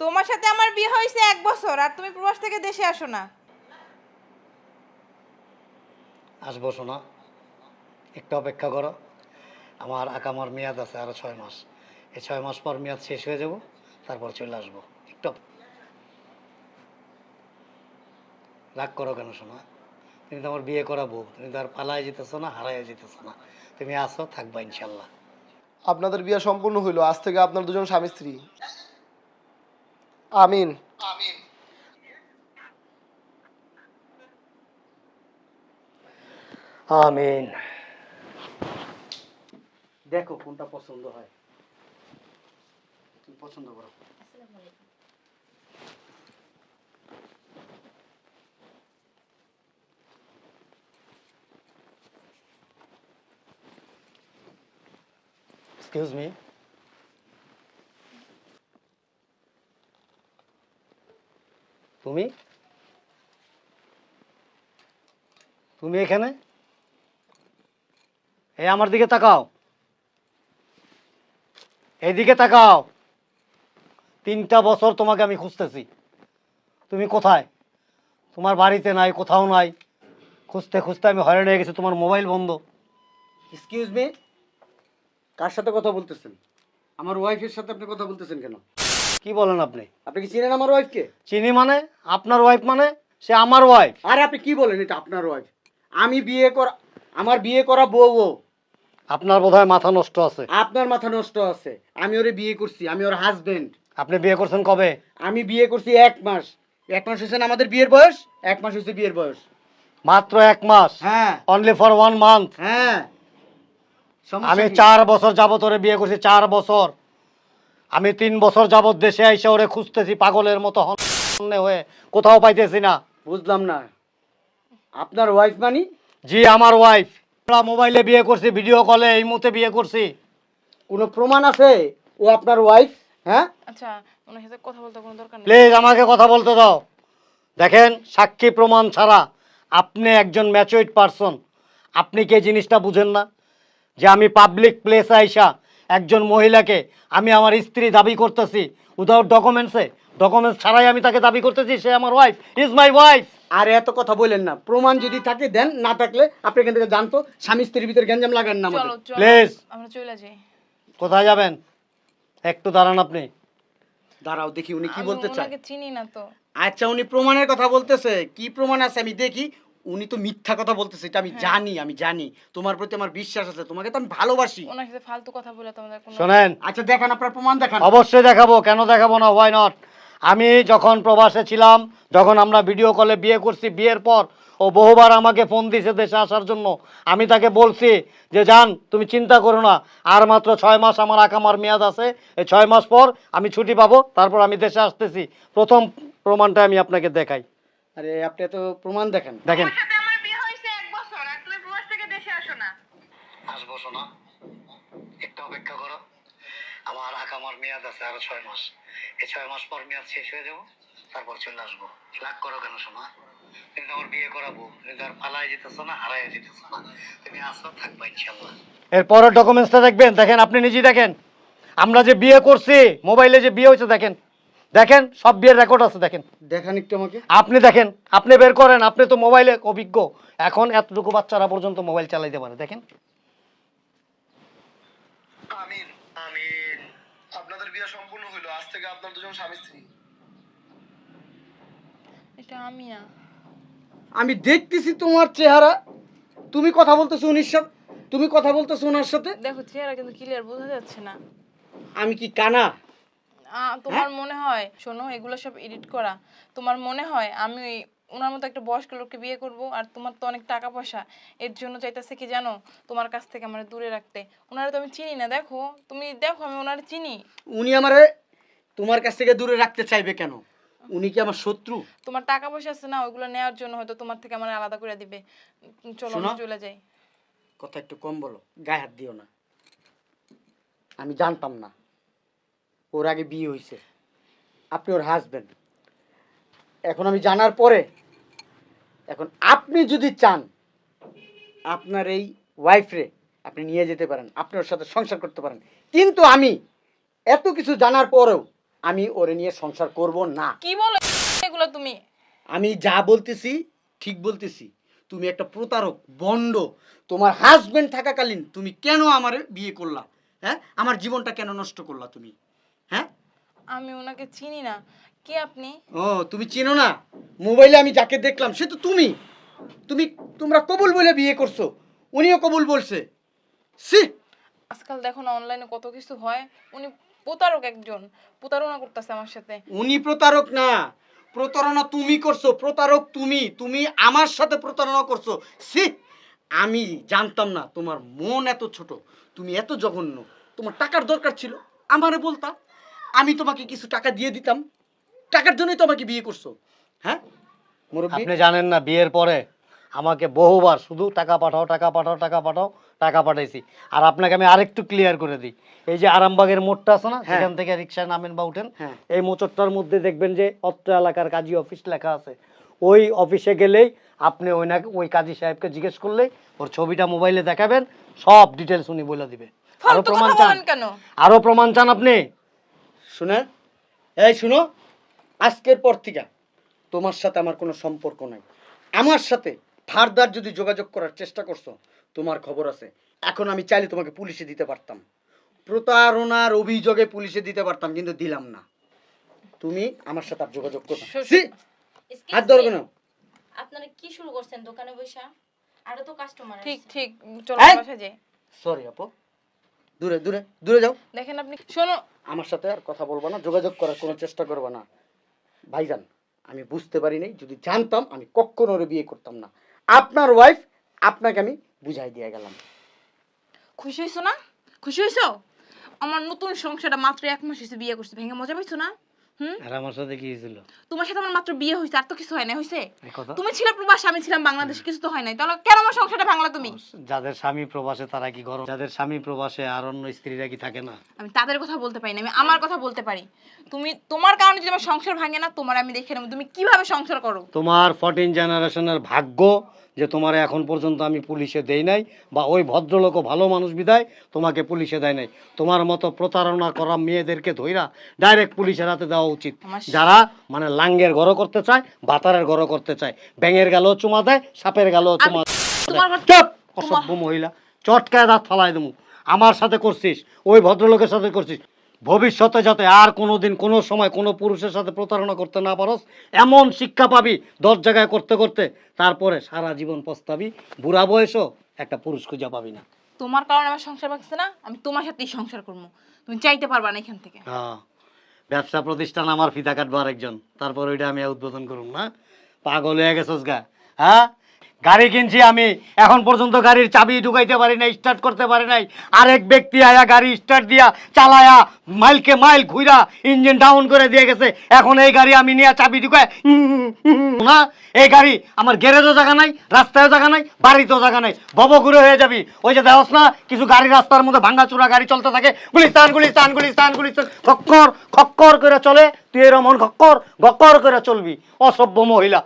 তোমার সাথে আমার বিয়ে হয়েছে এক বছর আর তুমি প্রবাস থেকে দেশে আসো না। আসব শোনা একটু অপেক্ষা করো। আমার আকামার মেয়াদ আছে আরও ছয় মাস। এই ছয় মাস পর মেয়াদ শেষ হয়ে যাব তারপর চলে আসব। একটু রাগ করো কেন শোনা তুমি তো আমার বিয়ে করা করাবো তুমি তো আর পালায় যেতেছো না হারায় যেতেছো না। তুমি আসো থাকবা ইনশাল্লাহ। আপনাদের বিয়ে সম্পূর্ণ হইল আজ থেকে আপনার দুজন স্বামী স্ত্রী। আমিন। আমিন। দেখো কোনটা পছন্দ হয়। তুমি পছন্দ করো। এক্সকিউজ মি তুমি? তুমি এখানে? এই আমার দিকে তাকাও। এইদিকে তাকাও। তিনটা বছর তোমাকে আমি খুঁজতেছি। তুমি কোথায়? তোমার বাড়িতে নাই, কোথাও নাই। খুঁজতে খুঁজতে আমি হয়রান হয়ে গেছি, তোমার মোবাইল বন্ধ। এক্সকিউজ মি কার সাথে কথা বলতেছেন? আমার ওয়াইফের সাথে আপনি কথা বলতেছেন কেন? কি বলেন আপনি? আপনি কি চিনেন আমার ওয়াইফকে চিনি মানে? আপনার ওয়াইফ মানে? সে আমার ওয়াইফ আরে আপনি কি বলেন এটা আপনার ওয়াইফ আমি বিয়ে করা আমার বিয়ে করা বউ ও। আপনার বোধহয় মাথা নষ্ট আছে। আপনার মাথা নষ্ট আছে। আমি ওরে বিয়ে করছি আমি ওর হাজবেন্ড আপনি বিয়ে করছেন কবে? আমি বিয়ে করছি এক মাস। এক মাস হয়েছে না আমাদের বিয়ের বয়স? এক মাস হয়েছে বিয়ের বয়স। মাত্র এক মাস? হ্যাঁ। অনলি ফর ওয়ান মান্থ হ্যাঁ। আমি চার বছর যাবত ওরে বিয়ে করছি চার বছর। আমি তিন বছর যাবত দেশে আইসা ওরে খুঁজতেছি পাগলের মতো হন্যে হয়ে। কোথাও পাইতেছি না। বুঝলাম না। আপনার ওয়াইফ মানি? জি আমার ওয়াইফ আমরা মোবাইলে বিয়ে করছি ভিডিও কলে এই মুহূর্তে বিয়ে করছি। কোনো প্রমাণ আছে? ও আপনার ওয়াইফ হ্যাঁ? আচ্ছা ওনার সাথে কথা বলতে কোনো দরকার নেই। প্লিজ আমাকে কথা বলতে দাও। দেখেন সাক্ষী প্রমাণ ছাড়া আপনি একজন ম্যাচুইড পারসন আপনি কি এই জিনিসটা বুঝেন না? যে আমি পাবলিক প্লেস আইসা একজন মহিলাকে আমি আমার স্ত্রী দাবি করতেছি। উইদাউট ডকুমেন্টসে ডকুমেন্টস ছাড়াই আমি তাকে দাবি করতেছি সে আমার ওয়াইফ ইজ মাই ওয়াইফ আর এত কথা বলেন না। প্রমাণ যদি থাকে দেন না থাকলে আপনি এখান থেকে জানতো স্বামী স্ত্রীর ভিতরে গ্যাঞ্জাম লাগান না আমাদের। চলো Please. আমরা চলে যাই। কোথায় যাবেন? একটু দাঁড়ান আপনি। দাঁড়াও দেখি উনি কি বলতে চায়। চিনি না তো। আচ্ছা উনি প্রমাণের কথা বলতেছে। কি প্রমাণ আছে আমি দেখি। উনি তো মিথ্যা কথা বলতেছে এটা আমি হ্যাঁ। জানি আমি জানি। তোমার প্রতি আমার বিশ্বাস আছে তোমাকে তো আমি ভালোবাসি। ওনার সাথে ফালতু কথা বলে তোমাদের কোনো শোনেন। আচ্ছা দেখান আপনার প্রমাণ দেখান। অবশ্যই দেখাবো কেন দেখাবো না হোয়াই নট আমি যখন প্রবাসে ছিলাম যখন আমরা ভিডিও কলে বিয়ে করছি বিয়ের পর ও বহুবার আমাকে ফোন দিয়েছে দেশে আসার জন্য। আমি তাকে বলছি যে যান তুমি চিন্তা করো না আর মাত্র ছয় মাস আমার আকামার মেয়াদ আছে। এই ছয় মাস পর আমি ছুটি পাবো তারপর আমি দেশে আসতেছি। প্রথম প্রমাণটা আমি আপনাকে দেখাই। আরে আপনি তো প্রমাণ দেখেন। দেখেন। সাথে আমার বিয়ে হয়েছে এক বছর আর তুমি প্রবাস থেকে দেশে আসো না। আসব শোনা একটু অপেক্ষা করো। আমার আকামার মেয়াদ আছে আরও ছয় মাস। এই ছয় মাস পর মেয়াদ শেষ হয়ে যাব তারপর চলে আসব। রাগ করো কেন শোনা তুমি আমার বিয়ে করাবো। তুমি আর পালায় যেতেছো না হারায় যেতেছো না। তুমি আসো থাকবা ইনশাল্লাহ এর পরের ডকুমেন্টসটা দেখবেন। দেখেন আপনি নিজেই দেখেন। আমরা যে বিয়ে করছি মোবাইলে যে বিয়ে হয়েছে দেখেন। দেখেন সব বিয়ের রেকর্ড আছে দেখেন। দেখান একটু আমাকে। আপনি দেখেন আপনি বের করেন আপনি তো মোবাইলে অভিজ্ঞ। এখন এতটুকু বাচ্চারা পর্যন্ত মোবাইল চালাইতে পারে দেখেন। আমিন আমিন। আপনাদের বিয়ে সম্পূর্ণ হইল আজ থেকে আপনার দুজন স্বামী স্ত্রী। এটা আমি না। আমি দেখতেছি তোমার চেহারা। তুমি কথা বলতেছো উনির সাথে তুমি কথা বলতেছো ওনার সাথে। দেখো চেহারা কিন্তু ক্লিয়ার বোঝা যাচ্ছে না। আমি কি কানা? তোমার মনে হয় শোনো এগুলো সব এডিট করা। তোমার মনে হয় আমি ওনার মতো একটা বয়স্ক লোককে বিয়ে করব আর তোমার তো অনেক টাকা পয়সা এর জন্য চাইতেছে কি জানো তোমার কাছ থেকে আমার দূরে রাখতে। ওনারা তো আমি চিনি না দেখো। তুমি দেখো আমি ওনারা চিনি। উনি আমারে তোমার কাছ থেকে দূরে রাখতে চাইবে কেন? উনি কি আমার শত্রু? তোমার টাকা পয়সা আছে না ওইগুলো নেওয়ার জন্য হয়তো তোমার থেকে আমার আলাদা করে দিবে। চলো শোনো। চলে যাই। কথা একটু কম বলো গায়ে হাত দিও না। আমি জানতাম না। ওর আগে বিয়ে হয়েছে আপনি ওর হাজবেন্ড এখন আমি জানার পরে এখন আপনি যদি চান আপনার এই ওয়াইফরে আপনি নিয়ে যেতে পারেন আপনি ওর সাথে সংসার করতে পারেন। কিন্তু আমি এত কিছু জানার পরেও আমি ওরে নিয়ে সংসার করব না। কি বলো এগুলো তুমি? আমি যা বলতেছি ঠিক বলতেছি। তুমি একটা প্রতারক বন্ড। তোমার হাজবেন্ড থাকাকালীন তুমি কেন আমার বিয়ে করলা? হ্যাঁ? আমার জীবনটা কেন নষ্ট করলা তুমি? হ্যাঁ? আমি ওনাকে চিনি না। কে আপনি? ও তুমি চিনো না? মোবাইলে আমি যাকে দেখলাম সে তো তুমি। তুমি তোমরা কবুল বলে বিয়ে করছ। উনিও কবুল বলছে। সি আজকাল দেখো না অনলাইনে কত কিছু হয়। উনি প্রতারক একজন। প্রতারণা করতেছে আমার সাথে। উনি প্রতারক না। প্রতারণা তুমি করছ। প্রতারক তুমি। তুমি আমার সাথে প্রতারণা করছ। সি আমি জানতাম না তোমার মন এত ছোট। তুমি এত জঘন্য। তোমার টাকার দরকার ছিল। আমারে বলতা। আমি তোমাকে কিছু টাকা দিয়ে দিতাম। টাকার জন্যই তো আমাকে বিয়ে করছ। হ্যাঁ? মুরব্বী? আপনি জানেন না বিয়ের পরে আমাকে বহুবার শুধু টাকা পাঠাও টাকা পাঠাও টাকা পাঠাও টাকা পাঠাইছি। আর আপনাকে আমি আরেকটু ক্লিয়ার করে দিই। এই যে আরামবাগের মোড়টা আছে না হ্যাঁ। সেখান থেকে রিক্সায় নামেন বা উঠেন হ্যাঁ। এই মোচরটার মধ্যে দেখবেন যে অত্র এলাকার কাজী অফিস লেখা আছে। ওই অফিসে গেলেই আপনি ওই না ওই কাজী সাহেবকে জিজ্ঞেস করলেই ওর ছবিটা মোবাইলে দেখাবেন সব ডিটেলস উনি বলে দিবে। আরও প্রমাণ চান? আরও প্রমাণ চান আপনি? শুনে? এই শুনো আজকের পর থেকে তোমার সাথে আমার কোনো সম্পর্ক নাই। আমার সাথে ফারদার যদি যোগাযোগ করার চেষ্টা করছ তোমার খবর আছে। এখন আমি চাইলে তোমাকে পুলিশে দিতে পারতাম। প্রতারণার অভিযোগে পুলিশে দিতে পারতাম কিন্তু দিলাম না। তুমি আমার সাথে আর যোগাযোগ করো সি হাত ধরো me, কেন? আপনারা কি শুরু করছেন দোকানে বসা? আরও তো কাস্টমার ঠিক ঠিক চলো! বাসা যাই। সরি আপু। দূরে দূরে দূরে যাও। দেখেন আপনি শোনো। আমার সাথে আর কথা বলব না যোগাযোগ করার কোনো চেষ্টা করব না। ভাইজান আমি বুঝতে পারি নাই যদি জানতাম আমি কখনো ওরে বিয়ে করতাম না। আপনার ওয়াইফ আপনাকে আমি বুঝাই দিয়ে গেলাম। খুশি হয়েছো না? খুশি হয়েছো আমার নতুন সংসারটা মাত্র এক মাস হয়েছে বিয়ে করছে ভেঙে মজা পাইছো না? হুম? আর আমার সাথে কি হয়েছিল? তোমার সাথে আমার মাত্র বিয়ে হয়েছে আর তো কিছু হয় না হয়েছে? তুমি ছিলে প্রবাসী আমি ছিলাম বাংলাদেশে কিছু তো হয় নাই। তাহলে কেন আমার সংসারটা ভাঙলা তুমি? যাদের স্বামী প্রবাসে তারা কি গরম? যাদের স্বামী প্রবাসে আর অন্য স্ত্রীরা কি থাকে না? আমি তাদের কথা বলতে পারি না আমি আমার কথা বলতে পারি। তুমি তোমার কারণে যদি আমার সংসার ভাঙে না তোমার আমি দেখে নেব। তুমি কীভাবে সংসার করো? তোমার ফোরটিন জেনারেশনের ভাগ্য যে তোমার এখন পর্যন্ত আমি পুলিশে দেই নাই বা ওই ভদ্রলোকও ভালো মানুষ বিদায় তোমাকে পুলিশে দেয় নাই। তোমার মতো প্রতারণা করা মেয়েদেরকে ধইরা ডাইরেক্ট পুলিশের হাতে দেওয়া উচিত। যারা মানে লাঙ্গের ঘর করতে চায় বাতারের ঘর করতে চায় ব্যাঙের গালও চুমা দেয় সাপের গালও চুমা ঘর- অসভ্য মহিলা। চটকায় দাঁত ফালাই দেবো। আমার সাথে করছিস ওই ভদ্রলোকের সাথে করছিস। ভবিষ্যতে যাতে আর কোনোদিন কোনো সময় কোনো পুরুষের সাথে প্রতারণা করতে না পারস এমন শিক্ষা পাবি দশ জায়গায় করতে করতে তারপরে সারা জীবন পস্তাবি বুড়া বয়সও একটা পুরুষ খুঁজে পাবি না। তোমার কারণে আমার সংসার ভাঙছে না আমি তোমার সাথেই সংসার করব। তুমি চাইতে পারবা না এখান থেকে। হ্যাঁ ব্যবসা প্রতিষ্ঠান আমার ফিতা কাটবো আরেকজন তারপর ওইটা আমি উদ্বোধন করুন না? পাগল হয়ে গেছস গা হ্যাঁ? গাড়ি কিনছি আমি। এখন পর্যন্ত গাড়ির চাবি ঢুকাইতে পারি নাই স্টার্ট করতে পারি নাই। আরেক ব্যক্তি আয়া গাড়ি স্টার্ট দিয়া চালায়া মাইলকে মাইল ঘুইরা ইঞ্জিন ডাউন করে দিয়ে গেছে। এখন এই গাড়ি আমি নিয়ে চাবি ঢুকায় না, এই গাড়ি আমার গ্যারেজও জায়গা নাই, রাস্তায়ও জায়গা নাই, বাড়িতেও জায়গা নাই। ববঘুরে হয়ে যাবি। ওই যে দেওয়াস না, কিছু গাড়ি রাস্তার মধ্যে ভাঙ্গা চূড়া গাড়ি চলতে থাকে। গুলিস্তান গুলিস্তান গুলিস্তান গুলিস্তান। খক্কর খক্কর করে চলে। তুই এরমন খক্কর গক্কর করে চলবি। অসভ্য মহিলা।